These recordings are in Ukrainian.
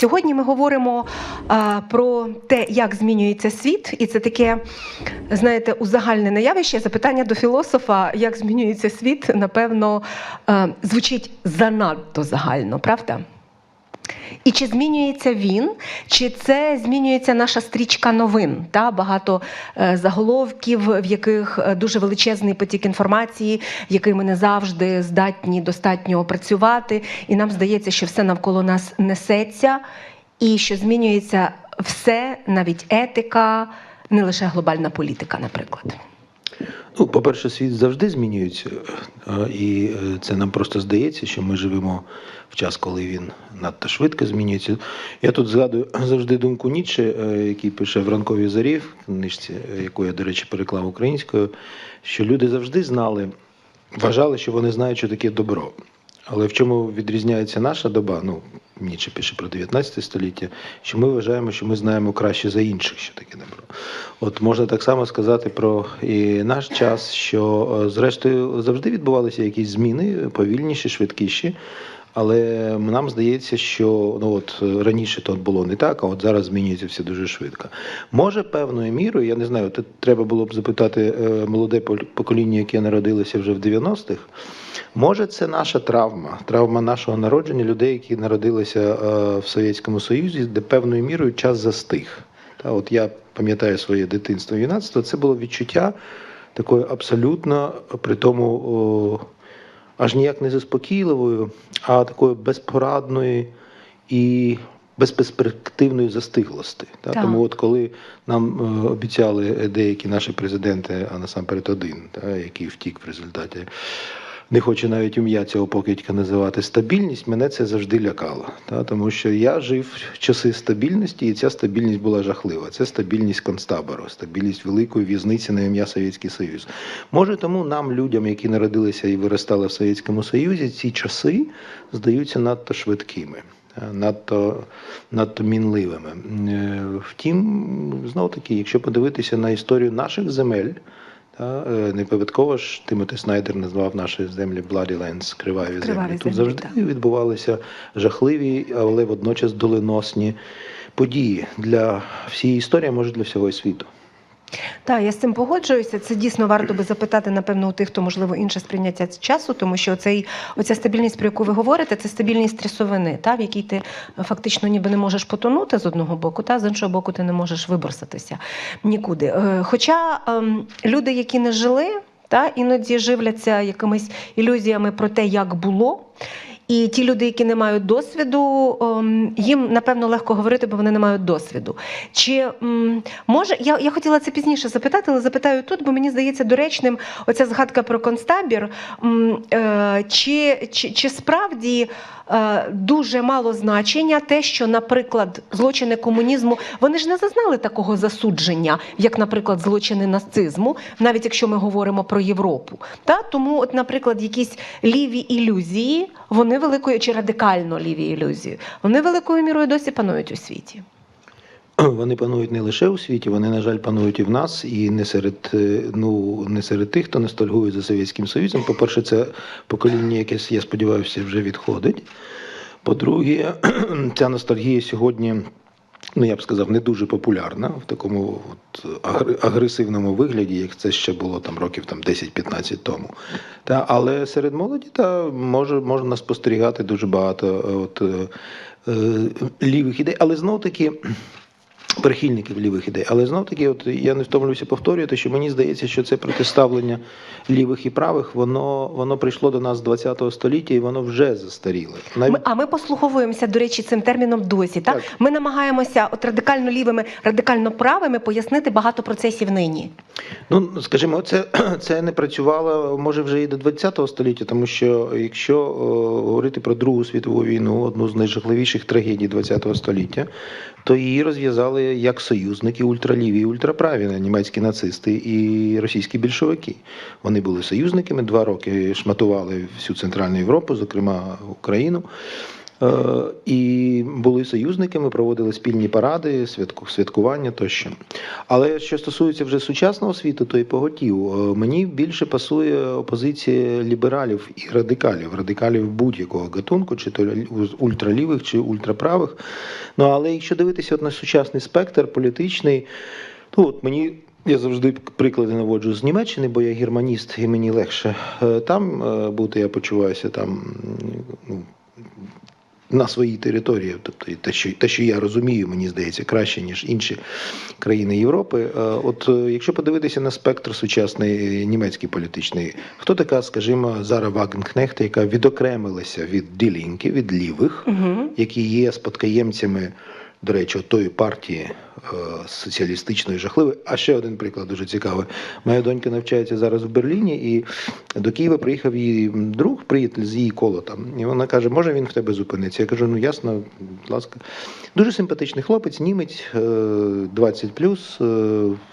Сьогодні ми говоримо а, про те, як змінюється світ, і це таке, знаєте, узагальнене явище. Запитання до філософа, як змінюється світ, напевно, а, звучить занадто загально, правда? І чи змінюється він, чи це змінюється наша стрічка новин? Та? Багато е, заголовків, в яких е, дуже величезний потік інформації, який ми не завжди здатні достатньо опрацювати. І нам здається, що все навколо нас несеться, і що змінюється все, навіть етика, не лише глобальна політика, наприклад. Ну, по-перше, світ завжди змінюється, і е, це нам просто здається, що ми живемо в час, коли він надто швидко змінюється. Я тут згадую завжди думку Ніцше, е, який пише в ранковій зарі, в книжці, е, яку я, до речі, переклав українською, що люди завжди знали, вважали, що вони знають, що таке добро. Але в чому відрізняється наша доба? Ну, Ніцше пише про 19 століття, що ми вважаємо, що ми знаємо краще за інших, що таке добро. От можна так само сказати про і наш час, що е, зрештою завжди відбувалися якісь зміни, повільніші, швидкіші. Але нам здається, що ну от раніше то було не так, а от зараз змінюється все дуже швидко. Може, певною мірою, я не знаю, треба було б запитати е, молоде покоління, яке народилося вже в 90-х. Може, це наша травма, травма нашого народження, людей, які народилися е, в Совєтському Союзі, де певною мірою час застиг. Та от я пам'ятаю своє дитинство і юнацтво, це було відчуття такої абсолютно при тому. О, аж ніяк не заспокійливою, а такої безпорадної і безперспективної застиглості. Та? Так. Тому, от коли нам е, обіцяли деякі наші президенти, а насамперед один, та, який втік в результаті. Не хочу навіть ім'я цього покидька називати стабільність, мене це завжди лякало. Та? Тому що я жив в часи стабільності, і ця стабільність була жахлива. Це стабільність концтабору, стабільність великої в'язниці на ім'я Совєтський Союз. Може, тому нам, людям, які народилися і виростали в Совєтському Союзі, ці часи здаються надто швидкими. Надто, надто мінливими. Е, Втім, знов таки, якщо подивитися на історію наших земель, е, не випадково ж Тимоти Снайдер назвав наші землі Bloody Lands, криваві, Криваві землі. Тут землі, завжди так. відбувалися жахливі, але водночас доленосні події для всієї історії, а може для всього світу. Так, я з цим погоджуюся. Це дійсно варто би запитати, напевно, у тих, хто можливо інше сприйняття часу, тому що цей оця стабільність, про яку ви говорите, це стабільність стресовини, та в якій ти фактично ніби не можеш потонути з одного боку, та з іншого боку, ти не можеш виборсатися нікуди. Е, Хоча ем, люди, які не жили, та іноді живляться якимись ілюзіями про те, як було. І ті люди, які не мають досвіду, ем, їм напевно легко говорити, бо вони не мають досвіду. Чи може я, я хотіла це пізніше запитати, але запитаю тут, бо мені здається доречним оця згадка про концтабір. Е, Чи, чи, чи справді дуже мало значення те, що, наприклад, злочини комунізму вони ж не зазнали такого засудження, як, наприклад, злочини нацизму, навіть якщо ми говоримо про Європу. Та? Тому, от, наприклад, якісь ліві ілюзії, вони великою чи радикально ліві ілюзії, вони великою мірою досі панують у світі. Вони панують не лише у світі, вони, на жаль, панують і в нас, і не серед, е, ну, не серед тих, хто ностальгує за Совєтським Союзом. По-перше, це покоління, яке, я сподіваюся, вже відходить. По-друге, ця ностальгія сьогодні. Ну, я б сказав, не дуже популярна в такому от агресивному вигляді, як це ще було там років там 10-15 тому. Та, але серед молоді та може, можна спостерігати дуже багато е, от, е, е, лівих ідей. Але знов таки прихильників лівих ідей. Але знов таки, от я не втомлююся повторювати, що мені здається, що це протиставлення лівих і правих, воно, воно прийшло до нас з 20 століття і воно вже застаріло. Навіть Ми, а ми послуговуємося, до речі, цим терміном досі. Так? Так. Ми намагаємося от радикально лівими, радикально правими пояснити багато процесів нині. Ну, скажімо, це, це не працювало може вже і до 20 століття, тому що якщо о, говорити про Другу світову війну, одну з найжахливіших трагедій 20 століття, то її розв'язали як союзники ультраліві і ультраправі німецькі нацисти і російські більшовики. Вони були союзниками, два роки шматували всю Центральну Європу, зокрема Україну. Е, І були союзниками, проводили спільні паради, святку- святкування тощо. Але що стосується вже сучасного світу, то і поготів. Е, Мені більше пасує опозиція лібералів і радикалів, радикалів будь-якого гатунку, чи то лі- ультралівих, чи ультраправих. Ну але якщо дивитися от на сучасний спектр політичний, ну от мені. Я завжди приклади наводжу з Німеччини, бо я германіст і мені легше е, там бути. Я почуваюся там ну, на своїй території. Тобто те, що те, що я розумію, мені здається, краще ніж інші країни Європи. Е, От е, якщо подивитися на спектр сучасний е, німецький політичний, хто така, скажімо, Зара Вагенкнехт, яка відокремилася від ділінки, від лівих, Угу. які є спадкоємцями. До речі, тої партії е, соціалістичної жахливої. А ще один приклад дуже цікавий. Моя донька навчається зараз в Берліні, і до Києва приїхав її друг, приятель з її коло там. І вона каже: може він в тебе зупиниться? Я кажу, ну ясно, будь ласка. Дуже симпатичний хлопець, німець, е, 20 плюс.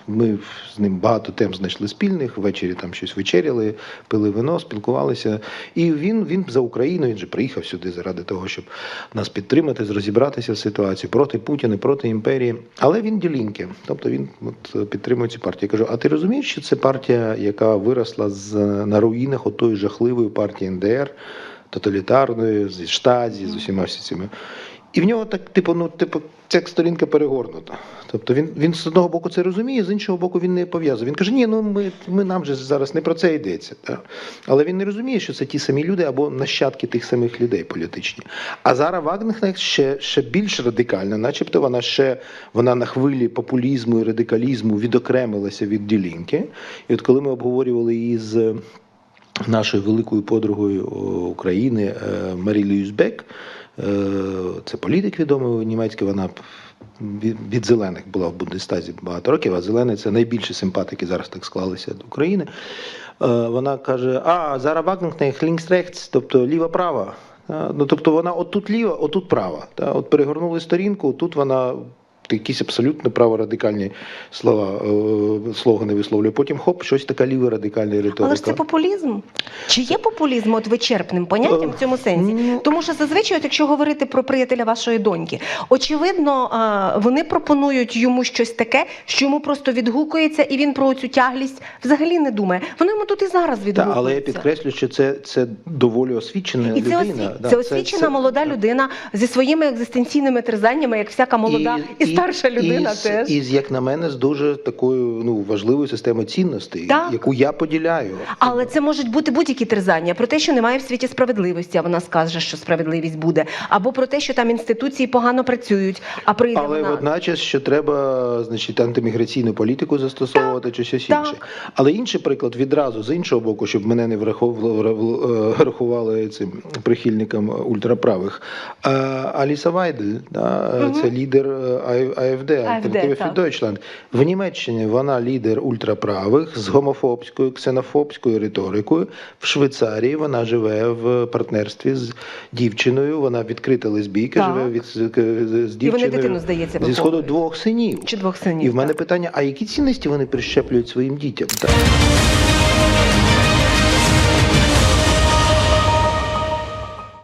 Ми з ним багато тем знайшли спільних. Ввечері там щось вечеряли, пили вино, спілкувалися. І він, він за Україну, він же приїхав сюди заради того, щоб нас підтримати, розібратися в ситуації проти Путіна, проти імперії. Але він ділінки, тобто він от, підтримує цю партію. Я кажу, а ти розумієш, що це партія, яка виросла з, на руїнах отої жахливої партії НДР, тоталітарної, зі штазі, з усіма всі цими. І в нього так, типу, ну, типу, ця сторінка перегорнута. Тобто він, він з одного боку це розуміє, з іншого боку, він не пов'язує. Він каже, ні, ну ми, ми нам же зараз не про це йдеться. Так? Але він не розуміє, що це ті самі люди або нащадки тих самих людей політичні. А зараз Вагнер ще, ще більш радикальна, начебто вона ще вона на хвилі популізму і радикалізму відокремилася від ділінки. І от коли ми обговорювали її з нашою великою подругою України е, Марілією Збек. Е, Це політик відомий німецький. Вона від зелених була в Бундестазі багато років, а зелений це найбільші симпатики зараз так склалися до України. Е, Вона каже: А, зараз Вагнер лінкс-рехтс, тобто ліва-права. Е, Ну, тобто вона отут ліва, отут права. Та? От перегорнули сторінку, тут вона якісь абсолютно праворадикальні слова, е, слогани висловлює. Потім хоп, щось така ліва радикальна риторика. Але ж це популізм. Чи є популізм от вичерпним поняттям в цьому сенсі? Ну, Тому що зазвичай, от якщо говорити про приятеля вашої доньки, очевидно, вони пропонують йому щось таке, що йому просто відгукується, і він про цю тяглість взагалі не думає. Воно йому тут і зараз відгукується. але я підкреслю, що це, це доволі освічена І це, людина. це освічена молода людина зі своїми екзистенційними терзаннями, як всяка молода і, старша людина і, з- теж. І, з, як на мене, з дуже такою ну, важливою системою цінностей, Так. яку я поділяю. Але це можуть бути будь-які терзання про те, що немає в світі справедливості, а вона скаже, що справедливість буде, або про те, що там інституції погано працюють, а прийде Але вона. водночас, що треба значить, антиміграційну політику застосовувати чи щось так. інше. Але інший приклад відразу з іншого боку, щоб мене не враховували е, цим прихильникам ультраправих. Е, Аліса Вайдель, да, Мгм. це лідер АФД, Альтернатива так. für Deutschland. В Німеччині вона лідер ультраправих з гомофобською, ксенофобською риторикою. В Швейцарії вона живе в партнерстві з дівчиною. Вона відкрита лесбійка, Так. живе від з дівчиною І вони дитину, здається, зі сходу двох синів. Чи двох синів. І в мене так. питання: а які цінності вони прищеплюють своїм дітям? Так.